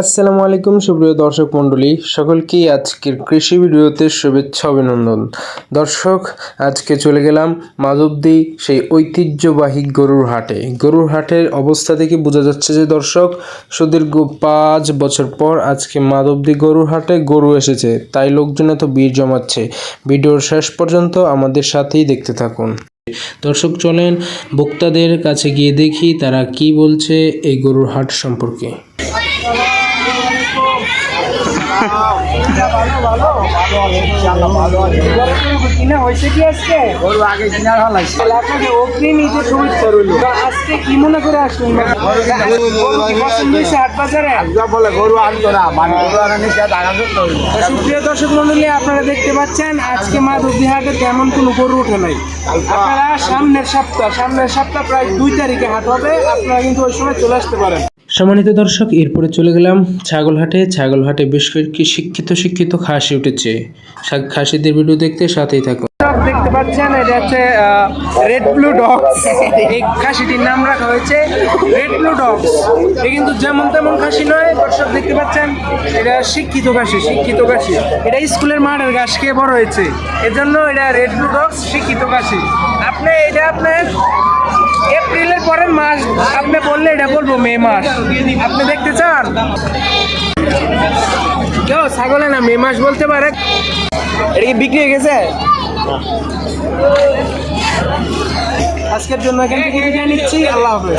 আসসালামু আলাইকুম, সুপ্রিয় দর্শক মণ্ডলী। সকলকেই আজকের কৃষি ভিডিওতে শুভেচ্ছা, অভিনন্দন। দর্শক, আজকে চলে গেলাম মাধবদী সেই ঐতিহ্যবাহী গরুর হাটে। গরুর হাটের অবস্থা থেকে বোঝা যাচ্ছে যে, দর্শক, সুদীর্ঘ পাঁচ বছর পর আজকে মাধবদী গরুর হাটে গরু এসেছে। তাই লোকজন এত ভিড় জমাচ্ছে। ভিডিওর শেষ পর্যন্ত আমাদের সাথেই দেখতে থাকুন। দর্শক, চলেন ভোক্তাদের কাছে গিয়ে দেখি তারা কি বলছে এই গরুর হাট সম্পর্কে। কি মনে করে সুপ্রিয় দর্শক মন্ডলী, আপনারা দেখতে পাচ্ছেন, আজকে মা হাটে তেমন কোনো গরু উঠে নাই। আপনারা সামনের সপ্তাহ সামনের সপ্তাহ প্রায় দুই তারিখে হাট হবে। আপনারা কিন্তু ওই সময় চলে আসতে পারেন। সম্মানিত দর্শক, এরপরে চলে গেলাম ছাগলহাটে। ছাগলহাটে বেশ কয়েকটি শিক্ষিত শিক্ষিত খাসি উঠেছে। খাসিদের ভিডিও দেখতে সাথেই থাকুন। দেখতে পাচ্ছেন, এটা হচ্ছে রেড ব্লু ডগস এই খাসিটির নাম রাখা হয়েছে রেড ব্লু ডগস এ কিন্তু যেমন তেমন খাসি নয়। দর্শক, দেখতে পাচ্ছেন, এটা শিক্ষিত খাসি শিক্ষিত খাসি। এটা স্কুলের মাঠের ঘাস খেয়ে বড় হয়েছে। এজন্য এটা রেড ব্লু ডগস শিক্ষিত খাসি। আপনি, এটা আপনার বললে এটা বলব, মে মাস। আপনি দেখতে চান? কেউ ছাগলে না, মে মাস বলতে পারে। এটা কি বিক্রি হয়ে গেছে? আজকের জন্য এখান থেকে নিচ্ছি, আল্লাহ হাফেজ।